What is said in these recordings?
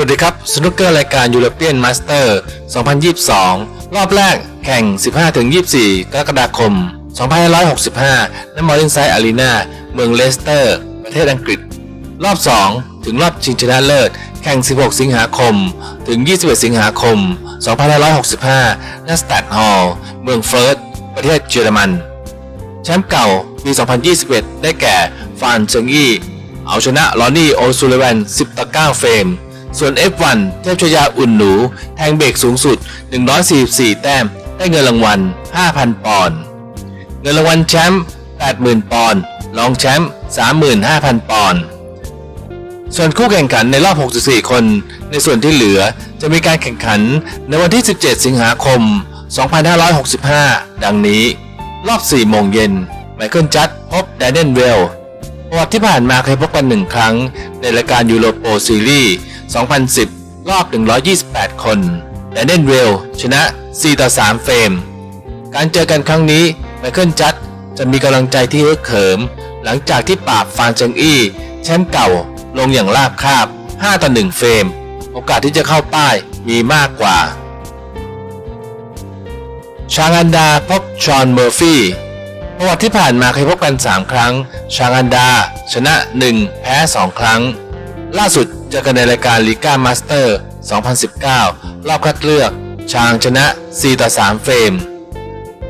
สวัสดีครับสนุกเกอร์รายการ European Master 2022 รอบแรกแข่ง 15-24 กรกฎาคม 2565 ณ มอรินไซด์อารีนาเมืองเลสเตอร์ ประเทศอังกฤษ รอบ 2 ถึงรอบชิงชนะเลิศ แข่ง 16 สิงหาคม ถึง 21 สิงหาคม 2565 ณ สแตดฮอลล์เมืองเฟิร์สประเทศเยอรมัน แชมป์เก่าปี 2021 ได้แก่ฟานเซิงอี้เอาชนะลอนนี่โอซูเลแวน10ต่อ9เฟรม ส่วน F1 เทพชยาอุ่นหนู แทงเบรกสูงสุด 144 แต้ม ได้เงินรางวัล 5,000 ปอนด์ เงินรางวัลแชมป์ 80,000 ปอนด์ รองแชมป์ 35,000 ปอนด์ ส่วนคู่แข่งขันในรอบ 64 คน ในส่วนที่เหลือจะมีการแข่งขันในวันที่ 17 สิงหาคม 2565 ดังนี้ รอบ 4 โมงเย็น ไมเคิลจัดพบแดเนนเวลประวัติที่ผ่านมาเคยพบกันหนึ่งครั้งในรายการยูโรโปซีรีส์ 2010 รอบ 128 คน แดเนนเวลชนะ 4 ต่อ 3 เฟรม การเจอกันครั้งนี้ไมเคิลจัดจะมีกำลังใจที่ฮึกเหิม หลังจากที่ปราบฟานเจิงอี้แชมป์เก่าลงอย่างราบคาบ 5 ต่อ 1 เฟรม โอกาสที่จะเข้าป้ายมีมากกว่า ชางันดาพบชอนเมอร์ฟี่ประวัติที่ผ่านมาเคยพบกัน 3 ครั้ง ชางันดา ชนะ 1 แพ้ 2 ครั้ง ล่าสุด เจอกันในรายการลีกามาสเตอร์ 2019 รอบคัดเลือกชางชนะ 4 ต่อ 3 เฟรม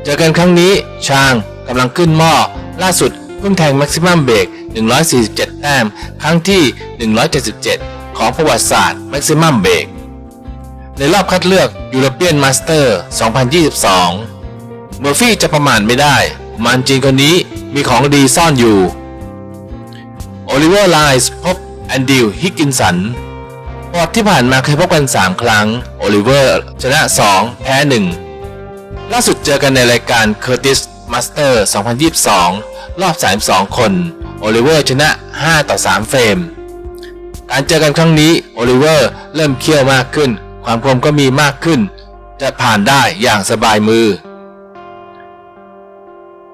เจอกันครั้งนี้ชางกำลังขึ้นหม้อ ล่าสุดเพิ่งแทงแม็กซิมัมเบรก147 แต้ม ครั้งที่ 177 ของประวัติศาสตร์แม็กซิมัมเบรกในรอบคัดเลือกยูโรเปียนมาสเตอร์ 2022 เมอร์ฟี่จะประมาทไม่ได้ มันจีนคนนี้มีของดีซ่อนอยู่ โอลิเวอร์ไลส์พบ แอนดิวฮิกกินสันประวัติที่ผ่านมาเคยพบกัน 3 ครั้ง โอลิเวอร์ชนะ 2 แพ้ 1 ล่าสุดเจอกันในรายการ Curtis Master 2022 รอบ 32 คน โอลิเวอร์ชนะ 5 ต่อ 3 เฟรม การเจอกันครั้งนี้ โอลิเวอร์เริ่มเคี่ยวมากขึ้น ความคมก็มีมากขึ้น จะผ่านได้อย่างสบายมือ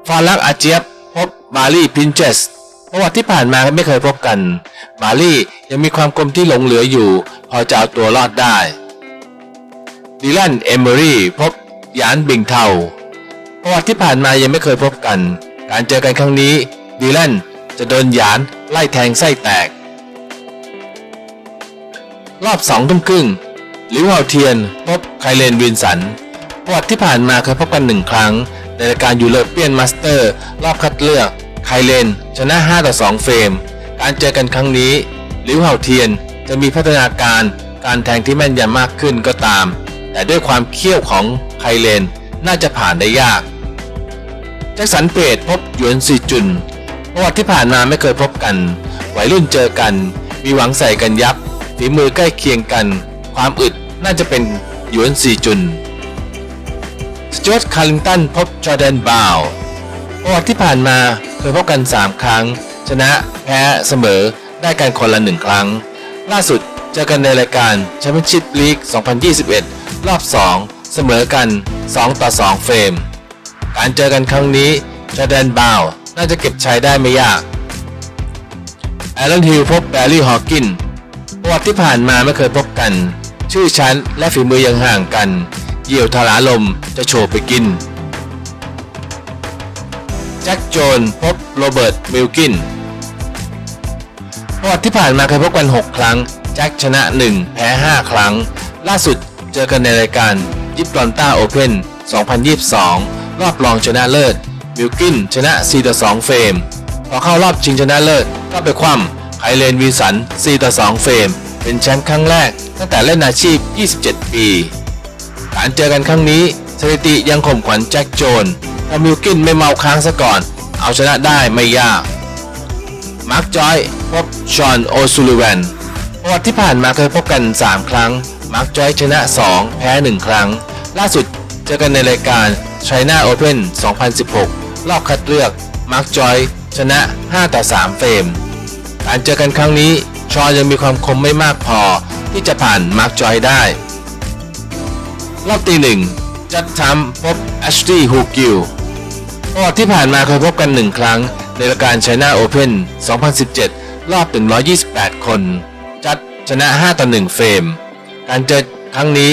ฟารักอาเจียบพบบาลีพินเจส ประวัติที่ผ่านมาไม่เคยพบกัน บาลี่ยังมีความคมที่หลงเหลืออยู่ พอจะเอาตัวรอดได้ดิลันเอมเบอรี่พบยานบิงเทาประวัติที่ผ่านมายังไม่เคยพบกัน การเจอกันครั้งนี้ดิลันจะโดนยานไล่แทงไส้แตก รอบสองทุ่มครึ่งลิวเฮาเทียน พบไคเลนวินสันประวัติที่ผ่านมาเคยพบกันหนึ่งครั้ง ในรายการยูโรเปียนมาสเตอร์ รอบคัดเลือก ไคเลนชนะ 5 ต่อ 2 เฟรม การเจอกันครั้งนี้ลิวเฮาเทียนจะมีพัฒนาการการแทงที่แม่นยำมากขึ้นก็ตาม แต่ด้วยความเขี้ยวของไคเลนน่าจะผ่านได้ยากแจ็คสันเปดพบหยวนซีจุนประวัติที่ผ่านมาไม่เคยพบกันวัยรุ่นเจอกัน มีหวังใส่กันยับฝีมือใกล้เคียงกัน ความอึดน่าจะเป็นหยวนซีจุนสจวตคาริงตันพบจอแดนบาวประวัติที่ผ่านมา ยพบกัน 3 ครั้ง ชนะแพ้เสมอได้กันคนละ 1 ครั้ง ล่าสุดเจอกันในรายการแชมเปี้ยนชิพลีก2021 รอบ 2 เสมอกัน 2 ต่อ 2 เฟรม การเจอกันครั้งนี้จอแดนบาวน่าจะเก็บชัยได้ไม่ยากแอรอนฮิลพบแบร์รี่ฮอว์กินประวัติที่ผ่านมาไม่เคยพบกัน ชื่อชั้นและฝีมือยังห่างกันเหยี่ยวทาราลมจะโฉบไปกิน แจ็คโจนพบโรเบิร์ตมิลกินประวัติที่ผ่านมาเคยพบกัน 6 ครั้ง แจ็คชนะ 1 แพ้ 5 ครั้ง ล่าสุดเจอกันในรายการยิปลอนต้าโอเพน2022 รอบรองชนะเลิศมิลกินชนะ 4 ต่อ 2 เฟรม พอเข้ารอบชิงชนะเลิศก็ไปคว่ำไคเลนวีสัน 4 ต่อ 2 เฟรม เป็นแชมป์ครั้งแรก ตั้งแต่เล่นอาชีพ 27 ปี การเจอกันครั้งนี้สถิติยังข่มขวัญแจ็คโจน ถ้ามิลกินไม่เมาค้างซะก่อน เอาชนะได้ไม่ยากมาร์คจอยพบชอนโอซูลิแวนประวัติที่ผ่านมาเคยพบกัน 3 ครั้ง มาร์คจอยชนะ 2 แพ้ 1 ครั้ง ล่าสุดเจอกันในรายการ China Open 2016 รอบคัดเลือก มาร์คจอยชนะ 5 ต่อ 3 เฟรม การเจอกันครั้งนี้ ชอนยังมีความคมไม่มากพอที่จะผ่านมาร์คจอยได้ รอบตีหนึ่งจัดทำพบแอชลีย์ฮูกิล ประวัติที่ผ่านมาเคยพบกันหนึ่งครั้ง ในรายการ China Open 2017 รอบ128 คน จัดชนะ 5 ต่อ 1 เฟรม การเจอครั้งนี้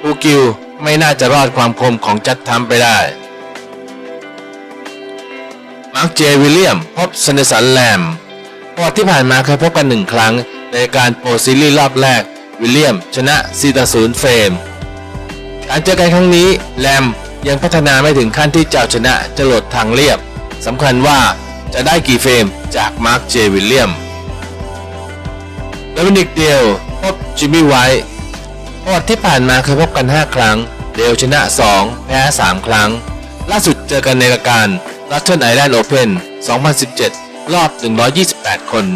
ฟูกิวไม่น่าจะรอดความคมของจัดทำไปได้ มาร์คเจวิลเลียม พบเซนเดสันแลมประวัติที่ผ่านมาเคยพบกันหนึ่งครั้ง ในการโปรซีรีส์รอบแรก วิลเลียม ชนะ4ต่อ0เฟรม การเจอกันครั้งนี้แลม ยังพัฒนาไม่ถึงขั้นที่จะเอาชนะจรดทางเรียบสำคัญว่าจะได้กี่เฟรมจากมาร์คเจวิลเลียมโดมินิกเดลพบจิมมี่ไวท์ประวัติที่ผ่านมาเคยพบกัน 5 ครั้ง เดลชนะ 2 แพ้ 3 ครั้ง ล่าสุดเจอกันในรายการ r u t t e r n Island Open 2017 รอบ 128 คน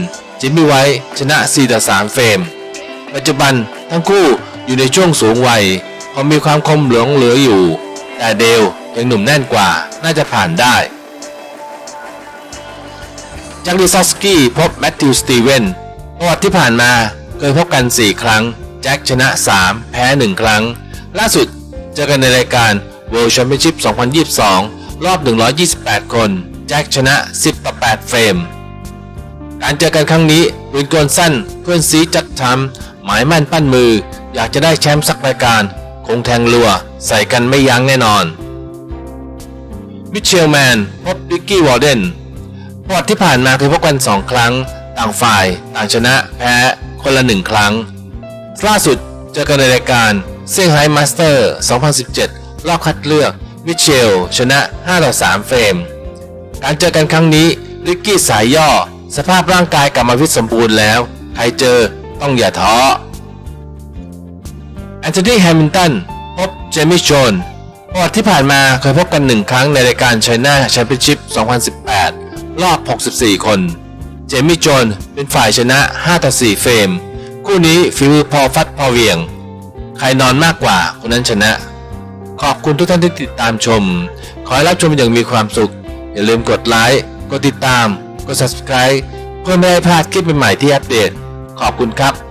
จิมมี่ไวท์ชนะ 4 ต่อ 3 เฟรม ปัจจุบันทั้งคู่อยู่ในช่วงสูงวัยพอมีความคมเหลืองเหลืออยู่ แต่เดลยังหนุ่มแน่นกว่าน่าจะผ่านได้จากดิซอสกี้พบแมตติวสตีเวนประวัติที่ผ่านมาเคยพบกัน 4 ครั้ง แจ็คชนะ 3 แพ้ 1 ครั้ง ล่าสุดเจอกันในรายการ World Championship 2022 รอบ 128 คน แจ็คชนะ 10 ต่อ 8 เฟรม การเจอกันครั้งนี้วินโกนสั้นเพื่อนซีจัดทำหมายมั่นปั้นมือ อยากจะได้แชมป์สักรายการ คงแทงรัว ใส่กันไม่ยั้งแน่นอน มิเชลแมนพบวิกกี้วอร์เดนประวัติที่ผ่านมาเคยพบกัน2ครั้ง ต่างฝ่าย ต่างชนะ แพ้ คนละ1ครั้ง ล่าสุดเจอกันในรายการเซี่ยงไฮ้มาสเตอร์ 2017 รอบคัดเลือก มิเชล ชนะ 5 ต่อ 3 เฟรม การเจอกันครั้งนี้ริกกี้สายย่อ สภาพร่างกายกลับมาฟิตสมบูรณ์แล้ว ใครเจอต้องอย่าท้อ อนโทนีแฮมิลตันพบเจมี่โจนประวัติที่ผ่านมาเคยพบกันหนึ่งครั้งในรายการ China Championship 2018 รอบ 64 คน เจมี่โจนเป็นฝ่ายชนะ 5 ต่อ 4 เฟรม คู่นี้ฝีมือพอฟัดพอเวียง ใครนอนมากกว่าคนนั้นชนะ ขอบคุณทุกท่านที่ติดตามชม ขอให้รับชมอย่างมีความสุข อย่าลืมกดไลค์ กดติดตาม กด subscribe เพื่อไม่ให้พลาดคลิปใหม่ๆที่อัปเดต ขอบคุณครับ